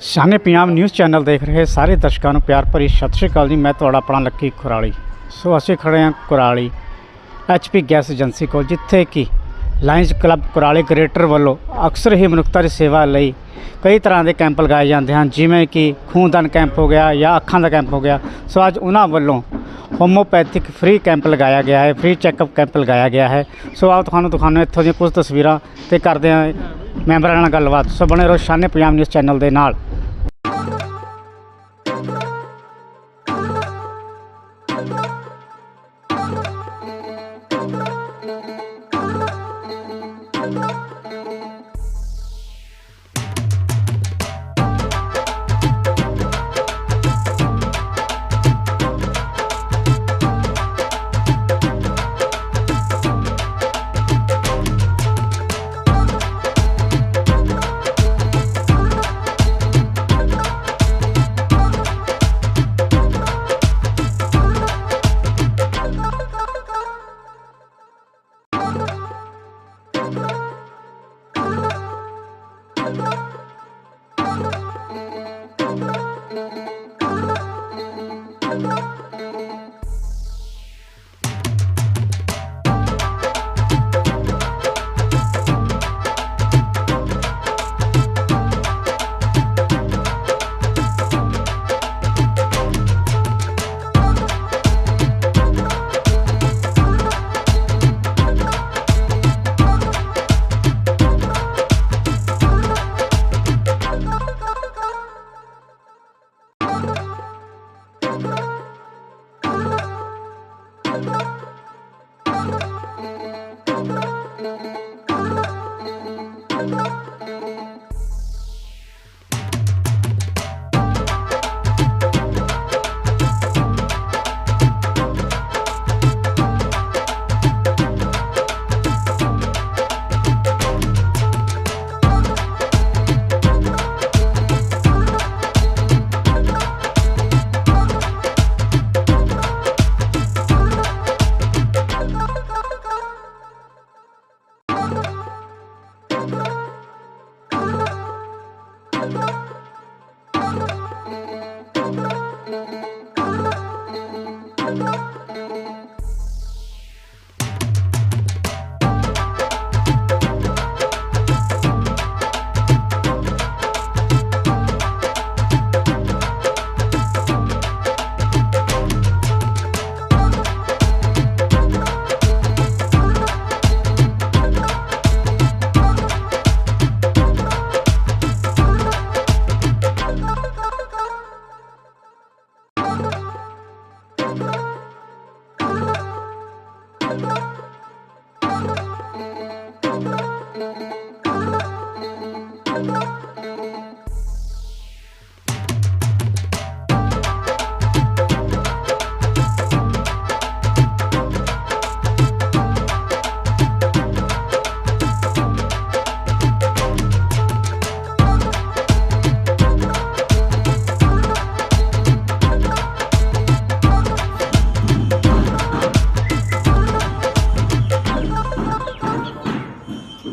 Shane Punjab news channel ਦੇਖ ਰਹੇ ਸਾਰੇ ਦਰਸ਼ਕਾਂ ਨੂੰ ਪਿਆਰ ਭਰੀ ਸਤਿ ਸ਼੍ਰੀ ਅਕਾਲ ਜੀ। ਮੈਂ ਤੁਹਾਡਾ ਆਪਣਾ ਲੱਕੀ ਖੁਰਾਲੀ ਸੋ ਅਸੀਂ ਖੜੇ ਹਾਂ ਕੁਰਾਲੀ ਐਚਪੀ ਗੈਸ ਏਜੰਸੀ ਕੋਲ, ਜਿੱਥੇ ਕਿ ਲਾਇਨਸ ਕਲੱਬ ਕੁਰਾਲੀ ਗ੍ਰੇਟਰ ਵੱਲੋਂ ਅਕਸਰ ਹੀ ਮਨੁੱਖਤਾ ਦੀ ਸੇਵਾ ਲਈ ਕਈ ਤਰ੍ਹਾਂ ਦੇ ਕੈਂਪ ਲਗਾਏ ਜਾਂਦੇ ਹਨ, ਜਿਵੇਂ ਕਿ ਖੂਨਦਾਨ ਕੈਂਪ ਹੋ ਗਿਆ ਜਾਂ ਅੱਖਾਂ ਦਾ ਕੈਂਪ ਹੋ ਗਿਆ। ਸੋ ਅੱਜ ਉਹਨਾਂ ਵੱਲੋਂ ਹੋਮੋਪੈਥਿਕ ਫ੍ਰੀ ਕੈਂਪ ਲਗਾਇਆ ਗਿਆ ਹੈ, ਫ੍ਰੀ ਚੈੱਕਅਪ ਕੈਂਪ ਲਗਾਇਆ ਗਿਆ ਹੈ। ਸੋ ਆਓ ਤੁਹਾਨੂੰ ਦਿਖਾਉਂਦੇ ਇੱਥੋਂ ਦੀਆਂ ਕੁਝ ਤਸਵੀਰਾਂ ਤੇ ਕਰਦੇ ਹਾਂ ਮੈਂਬਰਾਂ ਨਾਲ ਗੱਲਬਾਤ। ਸੋ ਬਣੇ ਰਹੋ ਸ਼ਾਨੇ ਪੰਜਾਬ ਨਿਊਜ਼ ਚੈਨਲ ਦੇ ਨਾਲ।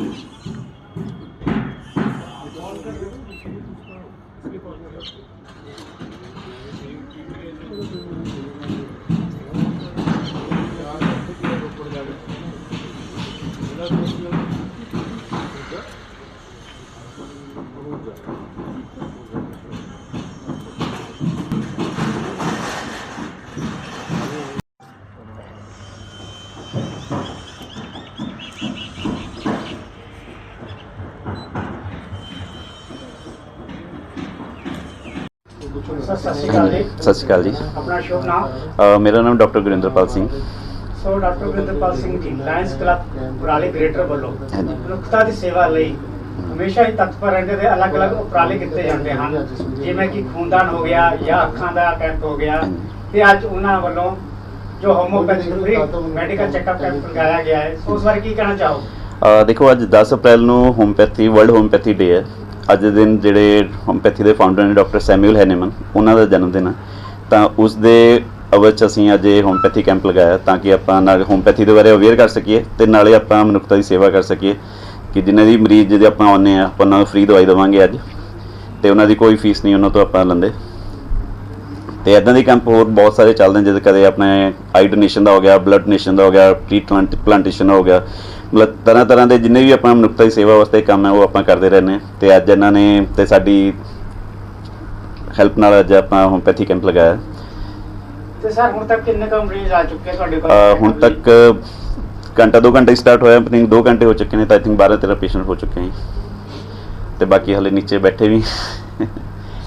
Deus. ਸਰ ਸਤਿ ਸ਼੍ਰੀ ਅਕਾਲ ਜੀ। ਸਤਿ ਸ਼੍ਰੀ ਅਕਾਲ ਜੀ। ਆਪਣਾ ਸ਼ੁਭ ਨਾਮ? ਅ, ਮੇਰਾ ਨਾਮ doctor Gurinderpal Singh. So doctor Gurinderpal Singh ji lions club ਉਪਰਾਲੇ ਗ੍ਰੇਟਰ ਵੱਲੋਂ ਹਾਂਜੀ। ਮਨੁੱਖਤਾ ਦੀ ਸੇਵਾ ਲਈ ਹਮੇਸ਼ਾ ਹੀ ਤਤਪਰ ਰਹਿੰਦੇ ਤੇ ਅਲੱਗ-ਅਲੱਗ ਉਪਰਾਲੇ ਕੀਤੇ ਜਾਂਦੇ ਹਨ। ਜਿਵੇਂ ਕਿ ਖੂਨਦਾਨ ਹੋ ਗਿਆ ਜਾਂ ਅੱਖਾਂ ਦਾ ਕੈਂਪ ਹੋ ਗਿਆ। ਤੇ ਅੱਜ ਉਹਨਾਂ ਵੱਲੋਂ ਜੋ homeopathic free medical checkup camp ਲਗਾਇਆ ਗਿਆ ਹੈ। ਸੋ ਉਸ ਬਾਰੇ ਕੀ ਕਹਿਣਾ ਚਾਹੋ ਅ, ਦੇਖੋ ਅੱਜ 10 ਅਪ੍ਰੈਲ ਨੂੰ ਹੋਮਪੈਥੀ ਵਰਲਡ ਹੋਮਪੈਥੀ ਡੇ ਹੈ। ਅੱਜ ਦੇ ਦਿਨ ਜਿਹੜੇ ਹੋਮਪੈਥੀ ਦੇ ਫਾਊਂਡਰ ਨੇ ਡਾਕਟਰ ਸੈਮੂਅਲ ਹੈਨੇਮਨ, ਉਹਨਾਂ ਦਾ ਜਨਮ ਦਿਨ ਹੈ ਤਾਂ ਉਸ ਦੇ ਅਵਲ 'ਚ ਅਸੀਂ ਅੱਜ ਇਹ ਹੋਮਪੈਥੀ ਕੈਂਪ ਲਗਾਇਆ ਤਾਂ ਕਿ ਆਪਾਂ ਨਾਲ ਹੋਮਪੈਥੀ ਦੇ ਬਾਰੇ ਅਵੇਅਰ ਕਰ ਸਕੀਏ ਤੇ ਨਾਲੇ ਆਪਾਂ ਮਨੁੱਖਤਾ ਦੀ ਸੇਵਾ ਕਰ ਸਕੀਏ ਕਿ ਜਿਨ੍ਹਾਂ ਦੀ ਮਰੀਜ਼ ਜਿਹਦੇ ਆਪਾਂ ਆਉਂਦੇ ਆ ਆਪਾਂ ਉਹਨਾਂ ਨੂੰ ਫ੍ਰੀ ਦਵਾਈ ਦੇਵਾਂਗੇ ਅੱਜ ਤੇ ਉਹਨਾਂ ਦੀ ਕੋਈ ਫੀਸ ਨਹੀਂ, ਉਹਨਾਂ ਤੋਂ ਆਪਾਂ ਲੈਂਦੇ। ਤੇ ਇਦਾਂ ਦੇ ਕੈਂਪ ਹੋਰ ਬਹੁਤ ਸਾਰੇ ਚੱਲਦੇ ਨੇ ਜਿਵੇਂ ਕਦੇ ਆਪਣੇ ਆਈ ਡੋਨੇਸ਼ਨ ਦਾ ਹੋ ਗਿਆ ਬਲੱਡ ਡੋਨੇਸ਼ਨ ਦਾ ਹੋ ਗਿਆ ਟ੍ਰੀਟਮੈਂਟ ਪਲਾਂਟੇਸ਼ਨ ਹੋ ਗਿਆ। ਮਤਲਬ ਤਰ੍ਹਾਂ ਤਰ੍ਹਾਂ ਦੇ ਜਿੰਨੇ ਵੀ ਆਪਾਂ ਮਨੁੱਖਤਾ ਦੀ ਸੇਵਾ ਵਾਸਤੇ ਕੰਮ ਹੈ ਉਹ ਆਪਾਂ ਕਰਦੇ ਰਹਿੰਦੇ ਤੇ ਅੱਜ ਇਹਨਾਂ ਨੇ ਤੇ ਸਾਡੀ ਹੈਲਪ ਨਾਲ ਅੱਜ ਆਪਾਂ ਹੋਮਪੈਥੀ ਕੈਂਪ ਲਗਾਇਆ। ਤੇ ਸਰ ਹੁਣ ਤੱਕ ਕਿੰਨੇ ਕੁ ਮਰੀਜ਼ ਆ ਚੁੱਕੇ ਤੁਹਾਡੇ ਕੋਲ? ਹੁਣ ਤੱਕ ਘੰਟਾ ਦੋ ਘੰਟੇ ਸਟਾਰਟ ਹੋਇਆ ਆਈ ਦੋ ਘੰਟੇ ਹੋ ਚੁੱਕੇ ਨੇ ਤਾਂ ਆਈ ਥਿੰਕ 12 13 ਪੇਸ਼ੈਂਟ ਹੋ ਚੁੱਕੇ ਨੇ। ਤੇ ਬਾਕੀ ਹਲੇ ਨੀਚੇ ਬੈਠੇ ਵੀ।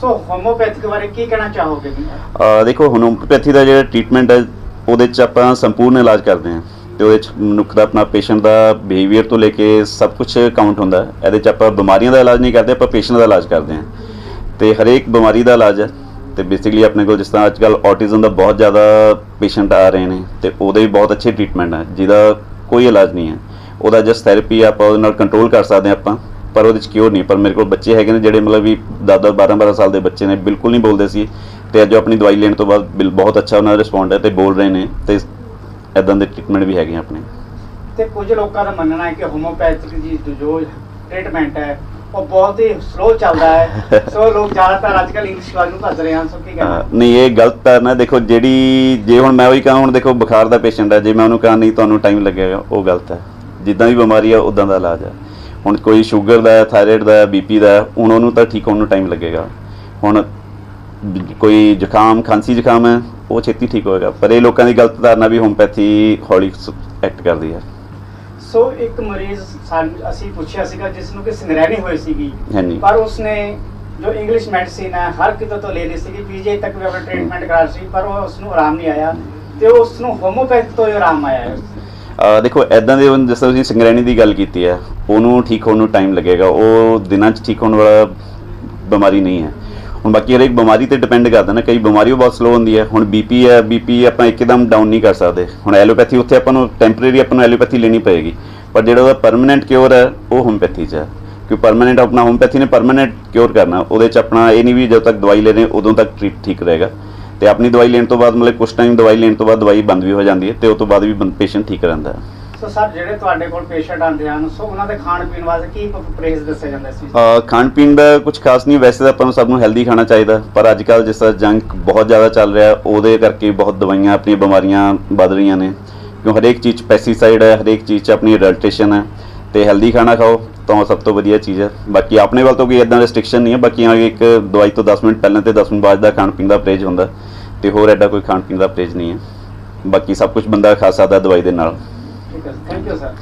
ਸੋ ਹੋਮੋਪੈਥਿਕ ਬਾਰੇ ਕੀ ਕਹਿਣਾ ਚਾਹੋਗੇ? ਜੀ ਅਹ ਦੇਖੋ ਹੋਮੋਪੈਥੀ ਦਾ ਜਿਹੜਾ ਟ੍ਰੀਟਮੈਂਟ ਹੈ, ਉਹਦੇ ਚ ਆਪਾਂ ਸੰਪੂਰਨ ਇਲਾਜ ਕਰਦੇ ਹਾਂ। ਤੇ ਉਹਦੇ ਚ ਮਨੁੱਖ ਦਾ ਆਪਣਾ ਪੇਸ਼ੈਂਟ ਦਾ ਬਿਹੇਵੀਅਰ ਤੋਂ ਲੈ ਕੇ ਸਭ ਕੁਝ ਕਾਊਂਟ ਹੁੰਦਾ ਹੈ। ਇਹਦੇ ਚ ਆਪਾਂ ਬਿਮਾਰੀਆਂ ਦਾ ਇਲਾਜ ਨਹੀਂ ਕਰਦੇ, ਆਪਾਂ ਪੇਸ਼ੈਂਟ ਦਾ ਇਲਾਜ ਕਰਦੇ ਹਾਂ। ਤੇ ਹਰੇਕ ਬਿਮਾਰੀ ਦਾ ਇਲਾਜ ਹੈ। ਤੇ ਬੇਸਿਕਲੀ ਆਪਣੇ ਕੋਲ ਜਿਸ ਤਰ੍ਹਾਂ ਅੱਜ ਕੱਲ ਆਟਿਜ਼ਮ ਦਾ ਬਹੁਤ ਜ਼ਿਆਦਾ ਪੇਸ਼ੈਂਟ ਆ ਰਹੇ ਨੇ, ਤੇ ਉਹਦੇ ਵੀ ਬਹੁਤ ਅੱਛੇ ਟ੍ਰੀਟਮੈਂਟ ਹੈ, ਜਿਹਦਾ ਕੋਈ ਇਲਾਜ ਨਹੀਂ ਹੈ। ਉਹਦਾ ਜਸਟ ਥੈਰੇਪੀ ਆਪਾਂ ਉਹਦੇ ਨਾਲ ਕੰਟਰੋਲ ਕਰ ਸਕਦੇ ਹਾਂ ਆਪਾਂ। ਪਰ ਉਹਦੇ ਚ ਕਿਉਰ ਨਹੀਂ। ਪਰ ਮੇਰੇ ਕੋਲ ਬੱਚੇ ਹੈਗੇ ਨੇ ਜਿਹੜੇ ਮਤਲਬ ਵੀ 10 10 12 12 ਸਾਲ ਦੇ ਬੱਚੇ ਨੇ ਬਿਲਕੁਲ ਨਹੀਂ ਬੋਲਦੇ ਸੀ। ਤੇ ਅੱਜ ਉਹ ਆਪਣੀ ਦਵਾਈ ਲੈਣ ਤੋਂ ਬਾਅਦ ਬਿਲ- ਬਹੁਤ ਅੱਛਾ ਉਹਨਾਂ ਦਾ ਰਿਸਪੌਂਡ ਹੈ ਤੇ ਬੋਲ ਰਹੇ ਨੇ ਤੇ ਇਦਾਂ ਦੇ ਟ੍ਰੀਟਮੈਂਟ ਵੀ ਹੈਗੇ ਆ ਆਪਣੇ। ਤੇ ਕੁਝ ਲੋਕਾਂ ਦਾ ਮੰਨਣਾ ਹੈ ਕਿ ਹੋਮੋਪੈਥਿਕ ਜੀ ਜੋ- ਟ੍ਰੀਟਮੈਂਟ ਹੈ ਉਹ ਬਹੁਤ ਹੀ ਸਲੋ ਚੱਲਦਾ ਹੈ। ਸੋ ਲੋਕ ਜ਼ਿਆਦਾਤਰ ਅੱਜ ਕੱਲ੍ਹ ਇੰਗਲਿਸ਼ ਵੱਲ ਨੂੰ ਭੱਜ ਰਹੇ ਹਨ ਸੋ ਕੀ ਅਹ ਨਹੀਂ ਇਹ ਗਲਤ ਧਾਰਨਾ ਹੈ। ਦੇਖੋ ਜਿਹੜੀ ਜੇ ਹੁਣ ਮੈਂ ਉਹੀ ਕਹਾਂ ਹੁਣ ਦੇਖੋ ਬੁਖਾਰ ਦਾ ਪੇਸ਼ੈਂਟ ਹੈ ਜੇ ਮੈਂ ਉਹਨੂੰ ਕਹਾਂ ਨਹੀਂ ਤੁਹਾਨੂੰ ਟਾਈਮ ਲੱਗੇਗਾ ਉਹ ਗਲਤ ਹੈ। ਜਿੱਦਾਂ ਦੀ ਬਿਮਾਰੀ ਆ ਉਦਾਂ ਦਾ ਇਲਾਜ ਹੈ। ਹੁਣ ਕੋਈ ਸ਼ੂਗਰ ਦਾ ਹੈ ਥਾਇਰਾਇਡ ਦਾ ਹੈ ਬੀਪੀ ਦਾ ਹੈ ਉਹਨੂੰ ਤਾਂ ਠੀਕ ਹੋਣ ਨੂੰ ਟਾਈਮ ਲੱਗੇਗਾ। ਹੁਣ ਕੋਈ ਜ਼ੁਕਾਮ ਖਾਂਸੀ ਜ਼ੁਕਾਮ ਹੈ ਉਹ ਛੇਤੀ ਠੀਕ ਹੋਏਗਾ। ਪਰ ਇਹ ਲੋਕਾਂ ਦੀ ਗਲਤ ਧਾਰਨਾ ਵੀ ਹੋਮਪੈਥੀ ਹੌਲੀ ਐਕਟ ਕਰਦੀ ਹੈ। ਸੋ ਇੱਕ ਮਰੀਜ਼ ਸਾਨੂੰ ਅਸੀਂ ਪੁੱਛਿਆ ਸੀਗਾ ਜਿਸ ਨੂੰ ਕਿ ਸੰਗ੍ਰਹਿਣੀ ਹੋਈ ਸੀਗੀ। ਹਾਂਜੀ। ਪਰ ਉਸਨੇ ਜੋ ਇੰਗਲਿਸ਼ ਮੈਡੀਸਿਨ ਹੈ ਹਰ ਕਿਤੋਂ ਤੋਂ ਲੈ ਲਈ ਸੀਗੀ ਪੀਜੀ ਤੱਕ ਵੀ ਆਪਣਾ ਟ੍ਰੀਟਮੈਂਟ ਕਰਾ ਸੀ ਪਰ ਉਹ ਉਸ ਨੂੰ ਆਰਾਮ ਨਹੀਂ ਆਇਆ। ਤੇ ਉਸ ਨੂੰ ਹੋਮੋਪੈਥ ਤੋਂ ਹੀ ਆਰਾਮ ਆਇਆ ਦੇਖੋ ਐਦਾਂ ਦੇ ਹੁਣ ਜਿਸ ਤਰ੍ਹਾਂ ਤੁਸੀਂ ਸਿੰਗਰੈਣੀ ਦੀ ਗੱਲ ਕੀਤੀ ਹੈ, ਉਹਨੂੰ ਠੀਕ ਹੋਣ ਨੂੰ ਟਾਈਮ ਲੱਗੇਗਾ। ਉਹ ਦਿਨਾਂ 'ਚ ਠੀਕ ਹੋਣ ਵਾਲਾ ਬਿਮਾਰੀ ਨਹੀਂ ਹੈ। ਹੁਣ ਬਾਕੀ ਹਰੇਕ ਬਿਮਾਰੀ ਤੇ ਡਿਪੈਂਡ ਕਰਦਾ ਨਾ, ਕਈ ਬਿਮਾਰੀ ਉਹ ਬਹੁਤ ਸਲੋ ਹੁੰਦੀ ਹੈ। ਹੁਣ ਬੀਪੀ ਹੈ ਬੀਪੀ ਆਪਾਂ ਇੱਕਦਮ ਡਾਊਨ ਨਹੀਂ ਕਰ ਸਕਦੇ। ਹੁਣ ਐਲੋਪੈਥੀ ਉੱਥੇ ਆਪਾਂ ਨੂੰ ਟੈਂਪਰੇਰੀ ਆਪਾਂ ਨੂੰ ਐਲੋਪੈਥੀ ਲੈਣੀ ਪਏਗੀ। ਪਰ ਜਿਹੜਾ ਉਹਦਾ ਪਰਮਨੈਂਟ ਕਿਉਰ ਹੈ, ਉਹ ਹੋਮਪੈਥੀ 'ਚ ਹੈ। ਕਿ ਪਰਮਨੈਂਟ ਆਪਣਾ ਹੋਮਪੈਥੀ ਨੇ ਪਰਮਨੈਂਟ ਕਿਉਰ ਕਰਨਾ, ਉਹਦੇ 'ਚ ਆਪਣਾ ਇਹ ਨਹੀਂ ਵੀ ਜਦੋਂ ਤੱਕ ਦਵਾਈ ਲੈ ਰਹੇ ਉਦੋਂ ਤੱਕ ਟ੍ਰੀਟ ਠੀਕ ਰਹੇਗਾ। ਤੇ ਆਪਣੀ ਦਵਾਈ ਲੈਣ ਤੋਂ ਬਾਅਦ ਮਤਲਬ ਕੁਝ ਟਾਈਮ ਦਵਾਈ ਲੈਣ ਤੋਂ ਬਾਅਦ ਦਵਾਈ ਬੰਦ ਵੀ ਹੋ ਜਾਂਦੀ ਹੈ ਤੇ ਉਸ ਤੋਂ ਬਾਅਦ ਵੀ ਪੇਸ਼ੈਂਟ ਠੀਕ ਰਹਿੰਦਾ ਹੈ। ਸੋ ਸਰ ਜਿਹੜੇ ਤੁਹਾਡੇ ਕੋਲ ਪੇਸ਼ੈਂਟ ਆਉਂਦੇ ਹਨ ਸੋ ਉਹਨਾਂ ਦੇ ਖਾਣ ਪੀਣ ਵਾਸਤੇ ਕੀ ਪ੍ਰੇਜ਼ ਦੱਸਿਆ ਜਾਂਦਾ ਸੀ? ਅ, ਖਾਣ ਪੀਣ ਦਾ ਕੁਝ ਖਾਸ ਨਹੀਂ ਵੈਸੇ ਤਾਂ ਆਪਾਂ ਨੂੰ ਸਭ ਨੂੰ ਹੈਲਦੀ ਖਾਣਾ ਚਾਹੀਦਾ ਪਰ ਅੱਜ ਕੱਲ ਜਿਸ ਤਰ੍ਹਾਂ ਜੰਕ ਬਹੁਤ ਜ਼ਿਆਦਾ ਚੱਲ ਰਿਹਾ ਉਹਦੇ ਕਰਕੇ ਬਹੁਤ ਦਵਾਈਆਂ ਆਪਣੀਆਂ ਬਿਮਾਰੀਆਂ ਵੱਧ ਰਹੀਆਂ ਨੇ। ਕਿਉਂ ਹਰੇਕ ਚੀਜ਼ 'ਚ ਪੈਸਟੀਸਾਈਡ ਹੈ ਹਰੇਕ ਚੀਜ਼ 'ਚ ਆਪਣੀ ਅਡਲਟ੍ਰੇਸ਼ਨ ਹੈ ਤੇ ਹੈਲਦੀ ਖਾਣਾ ਖਾਓ। ਤਾਂ ਉਹ ਸਭ ਤੋਂ ਵਧੀਆ ਚੀਜ਼ ਹੈ। ਬਾਕੀ ਆਪਣੇ ਵੱਲ ਤੋਂ ਕੋਈ ਇਦਾਂ ਰੈਸਟ੍ਰਿਕਸ਼ਨ ਨਹੀਂ ਹੈ। ਬਾਕੀ ਹਾਂ ਇੱਕ ਦਵਾਈ ਤੋਂ 10 ਮਿੰਟ ਪਹਿਲਾਂ ਤੇ 10 ਮਿੰਟ ਬਾਅਦ ਦਾ ਖਾਣ ਪੀਣ ਦਾ ਪਰਹੇਜ਼ ਹੁੰਦਾ ਤੇ ਹੋਰ ਐਡਾ ਕੋਈ ਖਾਣ ਪੀਣ ਦਾ ਪਰਹੇਜ਼ ਨਹੀਂ ਹੈ। ਬਾਕੀ ਸਭ ਕੁਝ ਬੰਦਾ ਖਾ ਸਕਦਾ ਦਵਾਈ ਦੇ ਨਾਲ। ਠੀਕ ਹੈ। ਥੈਂਕ ਯੂ ਸਰ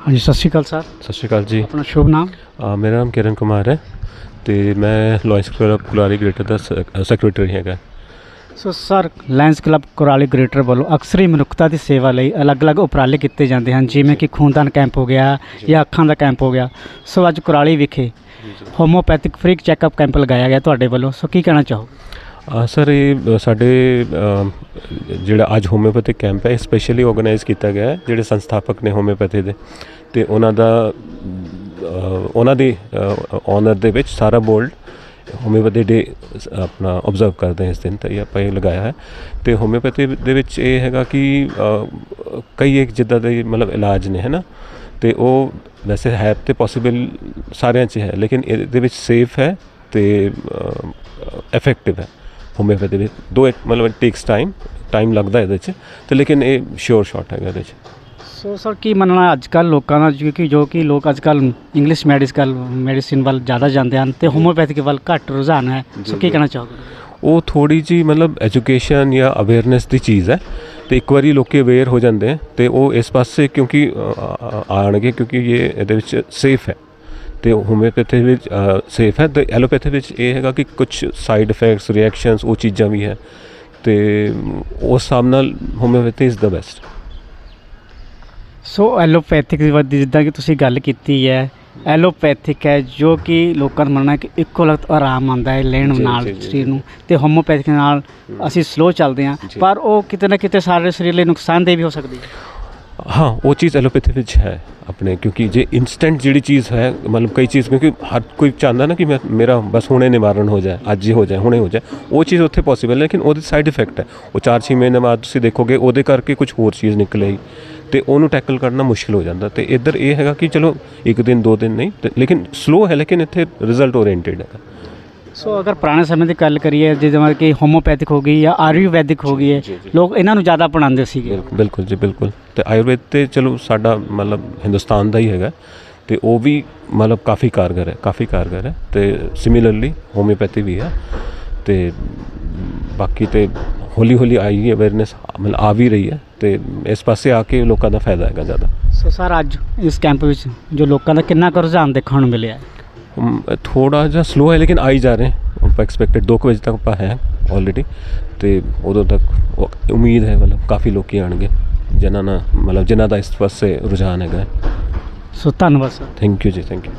ਹਾਂਜੀ ਸਤਿ ਸ਼੍ਰੀ ਅਕਾਲ ਸਰ ਸਤਿ ਸ਼੍ਰੀ ਅਕਾਲ ਜੀ। ਆਪਣਾ ਸ਼ੁਭ ਨਾਮ? ਅ, ਮੇਰਾ ਨਾਮ ਕਿਰਨ ਕੁਮਾਰ ਹੈ ਤੇ ਮੈਂ ਲਾਇੰਸ ਕਲੱਬ ਕੁਲਾਰੀ ਗ੍ਰੇਟਰ ਦਾ ਸੈਕਟਰੀ ਹੈਗਾ। So sir lions club Kurali greater ਵੱਲੋਂ ਅਕਸਰ ਹੀ ਮਨੁੱਖਤਾ ਦੀ ਸੇਵਾ ਲਈ ਅਲੱਗ-ਅਲੱਗ ਉਪਰਾਲੇ ਕੀਤੇ ਜਾਂਦੇ ਹਨ ਜਿਵੇਂ ਕਿ ਖੂਨਦਾਨ ਕੈਂਪ ਹੋ ਗਿਆ ਜਾਂ। ਅੱਖਾਂ ਦਾ ਕੈਂਪ ਹੋ ਗਿਆ। ਸੋ ਅੱਜ ਕੋਰਾਲੀ ਵਿਖੇ ਹੋਮੋਪੈਥਿਕ ਫ੍ਰੀ ਚੈੱਕਅਪ ਕੈਂਪ ਲਗਾਇਆ ਗਿਆ ਤੁਹਾਡੇ ਵੱਲੋਂ। ਸੋ ਕੀ ਕਹਿਣਾ ਚਾਹੋ? ਸਰ ਇਹ ਸਾਡੇ ਜਿਹੜਾ ਅੱਜ ਹੋਮਿਓਪੈਥਿਕ ਕੈਂਪ ਹੈ ਸਪੈਸ਼ਲੀ ਆਰਗੇਨਾਈਜ਼ ਕੀਤਾ ਗਿਆ ਹੈ ਜਿਹੜੇ ਸੰਸਥਾਪਕ ਨੇ ਹੋਮਿਓਪੈਥੀ ਦੇ। ਤੇ ਉਹਨਾਂ ਦਾ ਉਹਨਾਂ ਦੀ ਆਨਰ ਦੇ ਵਿੱਚ ਸਾਰਾ ਬੋਲਡ ਹੋਮਿਓਪੈਥੀ ਡੇ ਆਪਣਾ ਆਬਜ਼ਰਵ ਕਰਦੇ ਹਾਂ ਇਸ ਦਿਨ, ਤਾਂ ਇਹ ਆਪਾਂ ਇਹ ਲਗਾਇਆ ਹੈ। ਤੇ ਹੋਮਿਓਪੈਥੀ ਦੇ ਵਿੱਚ ਇਹ ਹੈਗਾ ਕਿ ਕਈ ਇੱਕ ਜਿੱਦਾਂ ਦੇ ਮਤਲਬ ਇਲਾਜ ਨੇ, ਹੈ ਨਾ? ਤੇ ਉਹ ਵੈਸੇ ਹੈ ਤੇ ਪੋਸੀਬਲ ਸਾਰਿਆਂ 'ਚ ਹੈ ਲੇਕਿਨ ਇਹਦੇ ਵਿੱਚ ਸੇਫ ਹੈ ਤੇ ਇਫੈਕਟਿਵ ਹੈ ਹੋਮਿਓਪੈਥੀ ਵਿੱਚ। ਦੋ it ਮਤਲਬ ਟੇਕਸ ਟਾਈਮ ਟਾਈਮ ਲੱਗਦਾ ਇਹਦੇ 'ਚ, ਤੇ ਲੇਕਿਨ ਇਹ ਸ਼ੋਰ ਸ਼ਾਟ ਹੈਗਾ ਇਹਦੇ 'ਚ। ਸੋ ਸਰ ਕੀ ਮੰਨਣਾ ਅੱਜ ਕੱਲ ਲੋਕਾਂ ਦਾ? ਕਿਉਂਕਿ ਜੋ ਕਿ ਲੋਕ ਅੱਜ ਕੱਲ ਇੰਗਲਿਸ਼ ਮੈਡੀਕਲ ਮੈਡੀਸਿਨ ਵੱਲ ਜ਼ਿਆਦਾ ਜਾਂਦੇ ਹਨ ਤੇ ਹੋਮੋਪੈਥਿਕ ਵੱਲ ਘੱਟ ਰੁਝਾਨ ਹੈ। ਸੋ ਕੀ ਕਹਿਣਾ ਚਾਹੋਗੇ? ਉਹ ਥੋੜੀ ਜੀ ਮਤਲਬ ਐਜੂਕੇਸ਼ਨ ਜਾਂ ਅਵੇਅਰਨੈਸ ਦੀ ਚੀਜ਼ ਹੈ ਤੇ ਇੱਕ ਵਾਰੀ ਲੋਕੀ ਅਵੇਅਰ ਹੋ ਜਾਂਦੇ ਹੈ ਤੇ ਉਹ ਇਸ ਪਾਸੇ ਕਿਉਂਕਿ ਆਣਗੇ ਕਿਉਂਕਿ ਇਹ ਇਹਦੇ ਵਿੱਚ ਸੇਫ ਹੈ ਤੇ ਹੋਮਿਓਪੈਥੀ ਵਿੱਚ ਸੇਫ ਹੈ ਤੇ ਐਲੋਪੈਥੀ ਵਿੱਚ ਇਹ ਹੈਗਾ ਕਿ ਕੁਝ ਸਾਈਡ ਇਫੈਕਟਸ ਰਿਐਕਸ਼ਨਸ ਉਹ ਚੀਜ਼ਾਂ ਵੀ ਹੈ ਤੇ ਉਸ ਨਾਲ homeopathy is the best so allopathic ਦੀ ਵੱਧ- ਜਿੱਦਾਂ ਕਿ ਤੁਸੀਂ ਗੱਲ ਕੀਤੀ ਹੈ ਐਲੋਪੈਥਿਕ ਹੈ ਜੋ ਕਿ ਲੋਕਾਂ ਦਾ ਮੰਨਣਾ ਹੈ ਕਿ ਇੱਕੋ ਲਗਤ ਆਰਾਮ ਆਉਂਦਾ ਹੈ ਲੈਣ ਨਾਲ ਸਰੀਰ। ਨੂੰ ਤੇ ਹੋਮੋਪੈਥਿਕ ਨਾਲ ਅਸੀਂ ਸਲੋ ਚੱਲਦੇ ਹਾਂ। ਪਰ ਉਹ ਕਿਤੇ ਨਾ ਕਿਤੇ ਸਾਰੇ ਸਰੀਰ ਲਈ ਨੁਕਸਾਨਦੇਹ ਵੀ ਹੋ ਸਕਦੀ ਹੈ ਹਾਂ ਉਹ ਚੀਜ਼ ਐਲੋਪੈਥੀ ਵਿੱਚ ਹੈ ਆਪਣੇ ਕਿਉਂਕਿ ਜੇ ਇਨਸਟੈਂਟ ਜਿਹੜੀ ਚੀਜ਼ ਹੈ ਮਤਲਬ ਕਈ ਚੀਜ਼ ਕਿਉਂਕਿ ਹਰ ਕੋਈ ਚਾਹੁੰਦਾ ਨਾ ਕਿ ਮੈਂ ਮੇਰਾ ਬਸ ਹੁਣੇ ਨਿਵਾਰਨ ਹੋ ਜਾਏ ਅੱਜ ਹੀ ਹੋ ਜਾਏ ਹੁਣੇ ਹੋ ਜਾਏ ਉਹ ਚੀਜ਼ ਉੱਥੇ ਪੋਸੀਬਲ ਹੈ ਲੇਕਿਨ ਉਹਦੇ ਸਾਈਡ ਇਫੈਕਟ ਹੈ ਉਹ 4-6 ਮਹੀਨੇ ਬਾਅਦ ਤੁਸੀਂ ਦੇਖੋਗੇ ਉਹਦੇ ਕਰਕੇ ਕੁਝ ਹੋਰ ਚੀਜ਼ ਨਿਕਲੇਗੀ ਤੇ ਉਹਨੂੰ ਟੈਕਲ ਕਰਨਾ ਮੁਸ਼ਕਿਲ ਹੋ ਜਾਂਦਾ। ਤੇ ਇੱਧਰ ਇਹ ਹੈਗਾ ਕਿ ਚਲੋ ਇੱਕ ਦਿਨ ਦੋ ਦਿਨ ਨਹੀਂ ਲੇਕਿਨ ਸਲੋ ਹੈ ਲੇਕਿਨ ਇੱਥੇ ਰਿਜ਼ਲਟ ਓਰੀਐਂਟਡ ਹੈ ਸੋ ਅਗਰ ਪੁਰਾਣੇ ਸਮੇਂ ਦੀ ਗੱਲ ਕਰੀਏ ਜਿਵੇਂ ਕਿ ਹੋਮੋਪੈਥਿਕ ਹੋ ਗਈ ਜਾਂ ਆਯੁਰਵੈਦਿਕ ਹੋ ਗਈ ਹੈ। ਲੋਕ ਇਹਨਾਂ ਨੂੰ ਜ਼ਿਆਦਾ ਅਪਣਾਉਂਦੇ ਸੀਗੇ। ਬਿਲਕੁਲ ਬਿਲਕੁਲ ਜੀ ਬਿਲਕੁਲ। ਤੇ ਆਯੁਰਵੇਦ ਤੇ ਚਲੋ ਸਾਡਾ ਮਤਲਬ ਹਿੰਦੁਸਤਾਨ ਦਾ ਹੀ ਹੈਗਾ। ਤੇ ਉਹ ਵੀ ਮਤਲਬ ਕਾਫੀ ਕਾਰਗਰ ਹੈ ਕਾਫੀ ਕਾਰਗਰ ਹੈ। ਤੇ ਸਿਮਿਲਰਲੀ ਹੋਮਿਓਪੈਥੀ ਵੀ ਹੈ। ਤੇ ਬਾਕੀ ਤੇ ਹੌਲੀ ਹੌਲੀ ਆਈ ਅਵੇਅਰਨੈਸ ਮਤਲਬ ਆ ਵੀ ਰਹੀ ਹੈ। ਤੇ ਇਸ ਪਾਸੇ ਆ ਕੇ ਲੋਕਾਂ ਦਾ ਫਾਇਦਾ ਹੈਗਾ ਜ਼ਿਆਦਾ। ਸੋ ਸਰ ਅੱਜ ਇਸ ਕੈਂਪ ਵਿੱਚ ਜੋ ਲੋਕਾਂ ਦਾ ਕਿੰਨਾ ਕੁ ਰੁਝਾਨ ਦੇਖਣ ਨੂੰ ਮਿਲਿਆ ਥੋੜਾ ਜਿਹਾ ਸਲੋ ਹੈ ਲੇਕਿਨ ਆਈ ਜਾ ਰਹੇ ਆਪਾਂ ਐਕਸਪੈਕਟਡ 2 ਵਜੇ ਤੱਕ ਆਪਾਂ ਹੈ ਆਲਰੇਡੀ ਤੇ ਉਦੋਂ ਤੱਕ ਉਮੀਦ ਹੈ ਮਤਲਬ ਕਾਫੀ ਲੋਕੀ ਆਣਗੇ ਜਿਨ੍ਹਾਂ ਨਾਲ ਮਤਲਬ ਜਿਨ੍ਹਾਂ ਦਾ ਇਸ ਪਾਸੇ ਰੁਝਾਨ ਹੈਗਾ ਸੋ ਧੰਨਵਾਦ sir. Thank you ji thank you